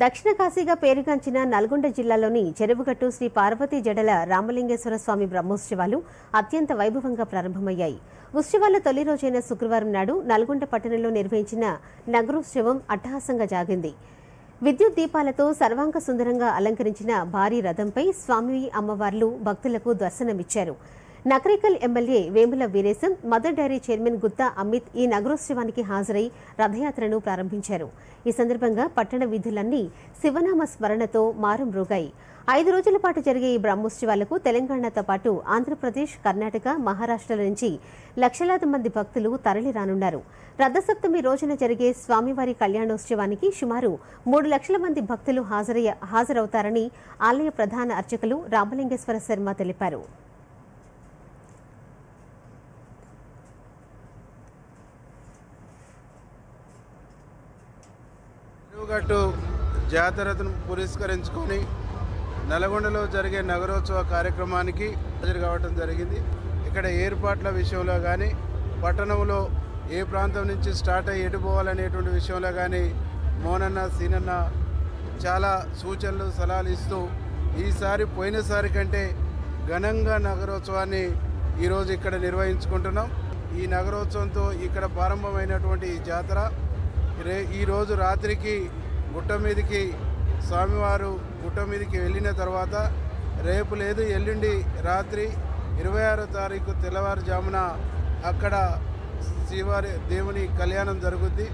దక్షిణ కాశీగా పేరుగాంచిన నల్గొండ జిల్లాలోని చెరువుగట్టు శ్రీ పార్వతీ జడల రామలింగేశ్వర స్వామి బ్రహ్మోత్సవాలు అత్యంత వైభవంగా ప్రారంభమయ్యాయి. ఉత్సవాల తొలి రోజైన శుక్రవారం నాడు నల్గొండ పట్టణంలో నిర్వహించిన నగరోత్సవం అట్టహాసంగా జాగింది. విద్యుత్ దీపాలతో సర్వాంగ సుందరంగా అలంకరించిన భారీ రథంపై స్వామి అమ్మవార్లు భక్తులకు దర్శనమిచ్చారు. Nakrekal MLA Vemula Veeresham Mother Dairy chairman Gutta Amit ఈ నగరోత్సవానికి హాజరై రథయాత్రను ప్రారంభించారు. ఈ సందర్భంగా పట్టణ వీధులన్నీ శివనామ స్మరణతో మారుమ్రోగాయి ఐదు రోజుల పాటు జరిగే ఈ బ్రహ్మోత్సవాలకు తెలంగాణతో పాటు ఆంధ్రప్రదేశ్ కర్ణాటక మహారాష్ట్రల నుంచి లక్షలాది మంది భక్తులు తరలిరానున్నారు రథసప్తమి రోజున జరిగే స్వామివారి కళ్యాణోత్సవానికి సుమారు మూడు లక్షల మంది భక్తులు హాజరయ్య హాజరవుతారని ఆలయ ప్రధాన అర్చకులు రామలింగేశ్వర శర్మ తెలిపారు. చెరువుగట్టు జాతరను పురస్కరించుకొని నల్గొండలో జరిగే నగరోత్సవ కార్యక్రమానికి హాజరు కావడం జరిగింది. ఇక్కడ ఏర్పాట్ల విషయంలో కానీ పట్టణంలో ఏ ప్రాంతం నుంచి స్టార్ట్ అయ్యి ఎటు పోవాలనేటువంటి విషయంలో కానీ మోనన్న సీనన్న చాలా సూచనలు సలహాలు ఇస్తూ ఈసారి పోయినసారి కంటే ఘనంగా నగరోత్సవాన్ని ఈరోజు ఇక్కడ నిర్వహించుకుంటున్నాం. ఈ నగరోత్సవంతో ఇక్కడ ప్రారంభమైనటువంటి ఈ జాతర రే ఈరోజు రాత్రికి గుట్ట మీదకి స్వామివారు గుట్ట మీదకి వెళ్ళిన తర్వాత రేపు లేదు ఎల్లుండి రాత్రి ఇరవై ఆరో తారీఖు తెల్లవారుజామున అక్కడ శ్రీవారి దేవుని కళ్యాణం జరుగుద్ది.